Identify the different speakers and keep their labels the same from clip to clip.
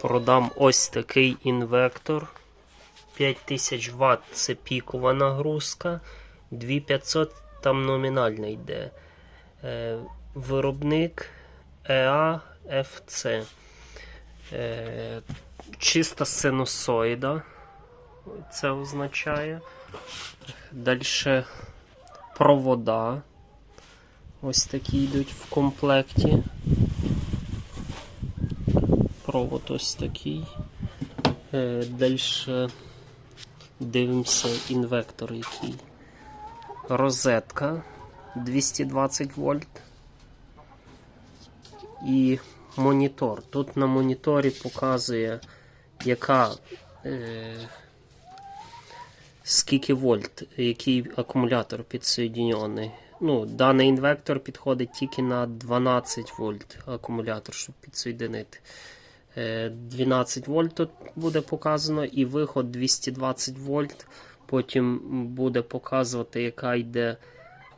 Speaker 1: Продам ось такий інвектор. 5000 Вт це пікова нагрузка. 2500 там номінальна йде. Е, виробник EA FC. Е, чиста синусоїда. Це означає. Далі провода. Ось такі йдуть в комплекті. Провод ось такий. Е, Далі дивимося інвектор який. Розетка 220 вольт. І монітор. Тут на моніторі показує, яка е, скільки вольт, який акумулятор підсоєднений. Ну, даний інвектор підходить тільки на 12 вольт акумулятор, щоб підсоєдинити. Е, 12 вольт тут буде показано, і виход 220 вольт. Потім буде показувати, яка йде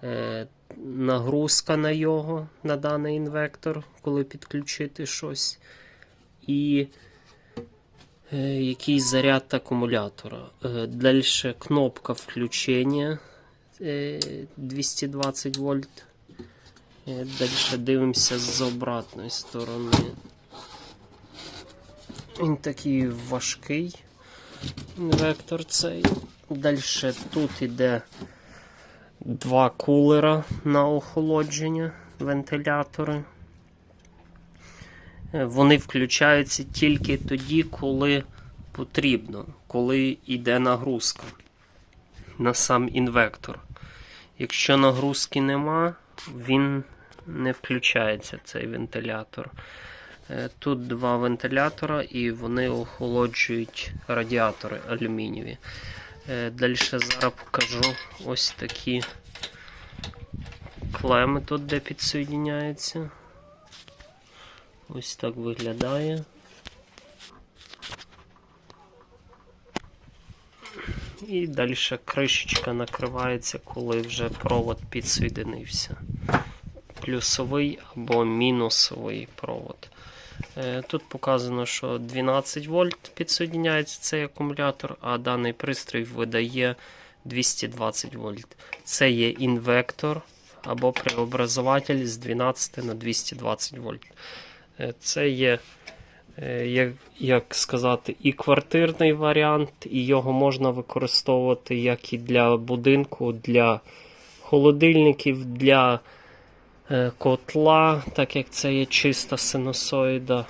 Speaker 1: е, нагрузка на його, на даний інвектор, коли підключити щось. І е, який заряд акумулятора. Е, Далі кнопка включення е, 220 вольт. Е, Далі дивимося з обратної сторони. Він такий важкий інвектор цей. Далі тут іде два кулера на охолодження, вентилятори. Е, Вони включаються тільки тоді, коли потрібно, коли йде нагрузка на сам інвектор. Якщо нагрузки нема, він не включається цей вентилятор. Е, Тут два вентилятора і вони охолоджують радіатори алюмінієві. Далі зараз покажу ось такі клеми тут, де підсоєдняються. Ось так виглядає. І далі кришечка накривається, коли вже провод підсоєдинився. Плюсовий або мінусовий провод. Е, Тут показано, що 12 вольт підсоєдняється цей акумулятор, а даний пристрій видає 220 вольт. Це є інвектор або преобразователь з 12 на 220 вольт. Е, Це є, е, як, як сказати, і квартирний варіант, і його можна використовувати як і для будинку, для холодильників, для котла, так як це є чиста синусоїда.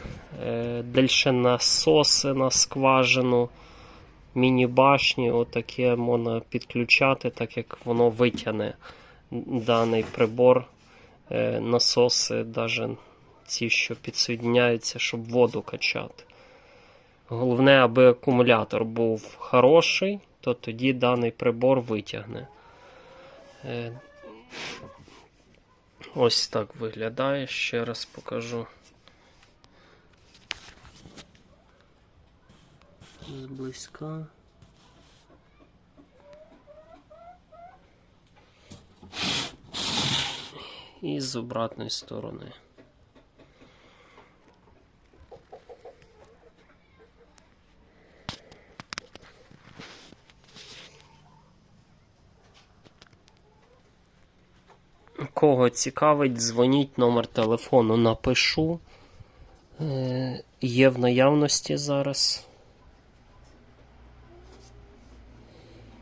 Speaker 1: Е, Далі насоси на скважину, міні-башні, отаке можна підключати, так як воно витягне даний прибор. Е, Насоси, навіть ці, що підсоєдняються, щоб воду качати. Головне, аби акумулятор був хороший, то тоді даний прибор витягне. Е, Ось так виглядає. Ще раз покажу. Зблизька. І з обратної сторони. Кого цікавить, дзвоніть номер телефону напишу. Е, Є в наявності зараз.